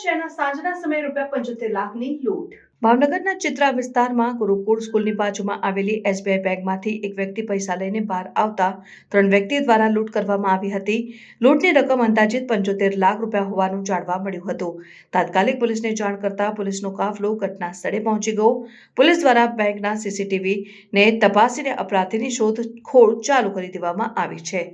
શહેરના સાંજના સમયે રૂપિયા પંચોતેર લાખની લૂંટ. ભાવનગરના ચિત્રા વિસ્તારમાં ગુરુકુળ સ્કૂલની બાજુમાં આવેલી એસબીઆઈ બેંકમાંથી એક વ્યક્તિ પૈસા લઈને બહાર આવતા ત્રણ વ્યક્તિ દ્વારા લૂંટ કરવામાં આવી હતી. લૂંટની રકમ અંદાજિત પંચોતેર લાખ રૂપિયા હોવાનું જાણવા મળ્યું હતું. તાત્કાલિક પોલીસને જાણ કરતા પોલીસનો કાફલો ઘટના સ્થળે પહોંચી ગયો. પોલીસ દ્વારા બેંકના સીસીટીવી ને તપાસીને અપરાધીની શોધખોળ ચાલુ કરી દેવામાં આવી છે.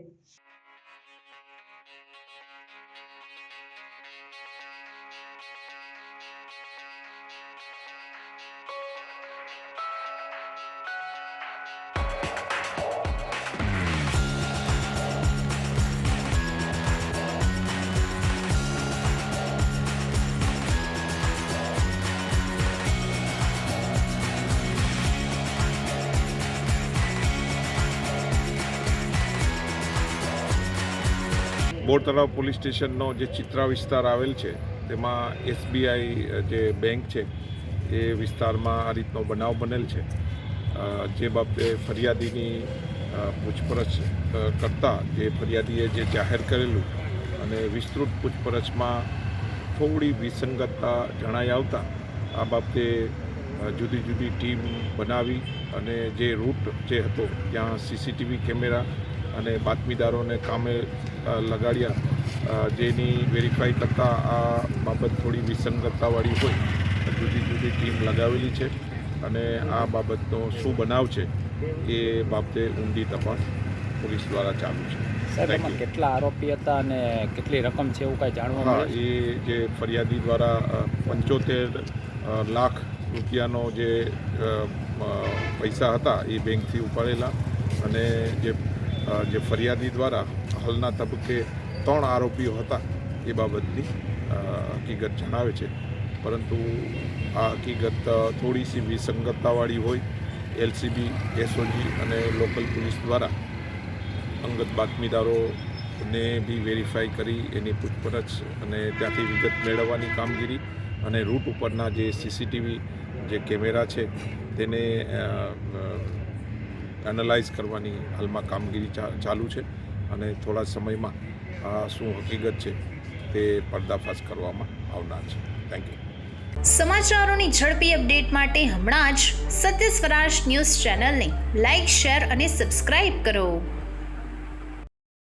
બોર તળાવ પોલીસ સ્ટેશનનો જે ચિત્રા વિસ્તાર આવેલ છે, તેમાં એસબીઆઈ જે બેંક છે, એ વિસ્તારમાં આ રીતનો બનાવ બનેલ છે. જે બાબતે ફરિયાદીની પૂછપરછ કરતા જે ફરિયાદીએ જે જાહેર કરેલું અને વિસ્તૃત પૂછપરછમાં થોડી વિસંગતતા જણાઈ આવતા, આ બાબતે જુદી જુદી ટીમ બનાવી અને જે રૂટ જે હતો, ત્યાં સીસીટીવી કેમેરા અને બાતમીદારોને કામે લગાડ્યા. જેની વેરીફાઈ કરતાં આ બાબત થોડી વિસંગતતાવાળી હોય. જુદી જુદી ટીમ લગાવેલી છે અને આ બાબતનો શું બનાવ છે એ બાબતે ઊંડી તપાસ પોલીસ દ્વારા ચાલુ છે. સાહેબ એમાં કેટલા આરોપી હતા અને કેટલી રકમ છે એવું કાંઈ જાણવા મળે? એ જે ફરિયાદી દ્વારા પંચોતેર લાખ રૂપિયાનો જે પૈસા હતા એ બેંકથી ઉપાડેલા અને જે જે ફરિયાદી દ્વારા હાલના તબક્કે ત્રણ આરોપીઓ હતા, એ બાબતની હકીકત જણાવે છે. પરંતુ આ હકીકત થોડી સી વિસંગતતાવાળી હોય, એલસીબી, એસઓજી અને લોકલ પોલીસ દ્વારા અંગત બાતમીદારોને બી વેરીફાઈ કરી એની પૂછપરછ અને ત્યાંથી વિગત મેળવવાની કામગીરી અને રૂટ ઉપરના જે સીસીટીવી જે કેમેરા છે, તેને એનાલાઇઝ કરવાની હાલમાં કામગીરી ચાલુ છે અને થોડા સમયમાં આ શું હકીકત છે તે પર્દાફાશ કરવામાં આવનાર છે. થેન્ક યુ સમાચારોની ઝડપી અપડેટ માટે હમણાં જ સત્ય સ્વરાજ ન્યૂઝ ચેનલને લાઇક, શેર અને સબસ્ક્રાઇબ કરો.